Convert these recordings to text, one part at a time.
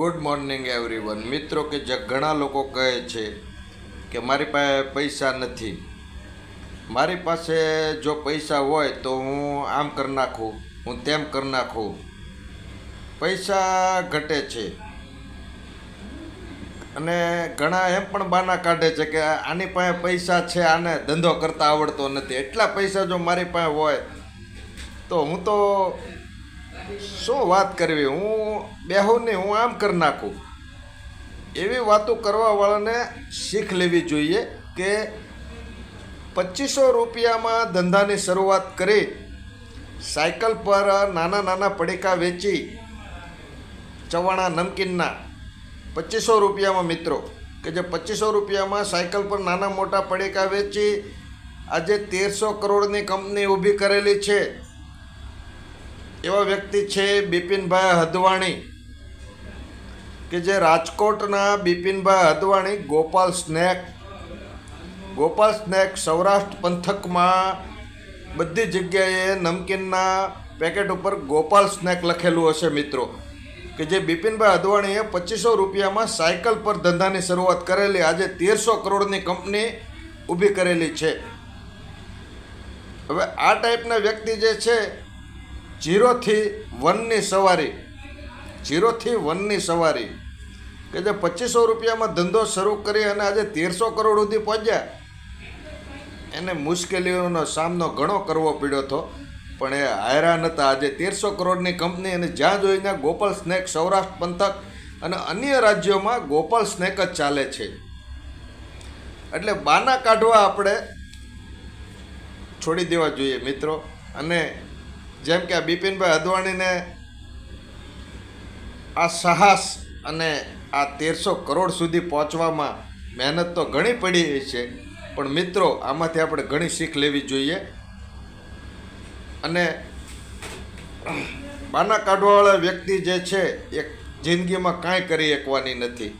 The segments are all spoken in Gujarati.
ગુડ મોર્નિંગ એવરીવન મિત્રો કે જે ઘણા લોકો કહે છે કે મારી પાસે પૈસા નથી. મારી પાસે જો પૈસા હોય તો હું આમ કરી નાખું, હું તેમ કરી નાખું. પૈસા ઘટે છે. અને ઘણા એમ પણ બાના કાઢે છે કે આની પાસે પૈસા છે, આને ધંધો કરતા આવડતો નથી. એટલા પૈસા જો મારી પાસે હોય તો હું તો શું વાત કરવી? હું બેહું હું આમ કરી નાખું? એવી વાતો કરવાવાળાને શીખ લેવી જોઈએ કે પચીસો રૂપિયામાં ધંધાની શરૂઆત કરી, સાયકલ પર નાના નાના પડીકા વેચી, ચવાણા નમકીનના પચીસો રૂપિયામાં મિત્રો, કે જે પચીસો રૂપિયામાં સાયકલ પર નાના મોટા પડીકા વેચી, આજે તેરસો કરોડની કંપની ઊભી કરેલી છે. એવા વ્યક્તિ છે બિપિનભાઈ હદવાણી, કે જે રાજકોટના બિપિનભાઈ હદવાણી ગોપાલ સ્નેક. ગોપાલ સ્નેક સૌરાષ્ટ્ર પંથકમાં બધી જગ્યાએ નમકીનના પેકેટ ઉપર ગોપાલ સ્નેક લખેલું હશે મિત્રો, કે જે બિપિનભાઈ અદવાણીએ પચીસો રૂપિયામાં સાયકલ પર ધંધાની શરૂઆત કરેલી, આજે તેરસો કરોડની કંપની ઊભી કરેલી છે. હવે આ ટાઈપના વ્યક્તિ જે છે જીરોથી વનની સવારી, જીરોથી વનની સવારી. કે જે પચીસો રૂપિયામાં ધંધો શરૂ કરી અને આજે તેરસો કરોડ સુધી પહોંચ્યા. એને મુશ્કેલીઓનો સામનો ઘણો કરવો પડ્યો હતો, પણ એ હાયરાન હતા. આજે તેરસો કરોડની કંપની અને જ્યાં જોઈને ગોપાલ સ્નેક સૌરાષ્ટ્ર પંથક અને અન્ય રાજ્યોમાં ગોપાલ સ્નેક જ ચાલે છે. એટલે બાના કાઢવા આપણે છોડી દેવા જોઈએ મિત્રો. અને જેમ કે બિપિનભાઈ અદવાણીને આ સાહસ અને આ તેરસો કરોડ સુધી પહોંચવામાં મહેનત તો ઘણી પડી છે, પણ મિત્રો, આમાંથી આપણે ઘણી શીખ લેવી જોઈએ. અને બાના કાઢવાવાળા વ્યક્તિ જે છે, એ જિંદગીમાં કાંઈ કરી શકવાની નથી.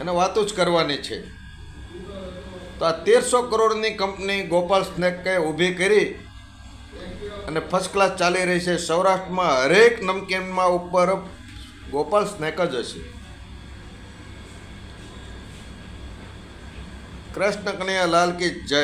એને વાતો જ કરવાની છે. તો આ તેરસો કરોડની કંપની ગોપાલ સ્નેકે ઊભી કરી અને ફર્સ્ટ ક્લાસ ચાલી રહી છે. સૌરાષ્ટ્રમાં હરેક નમકીનમાં ઉપર ગોપાલ સ્નેક જ હશે. કૃષ્ણ કનૈયા લાલ કી જય.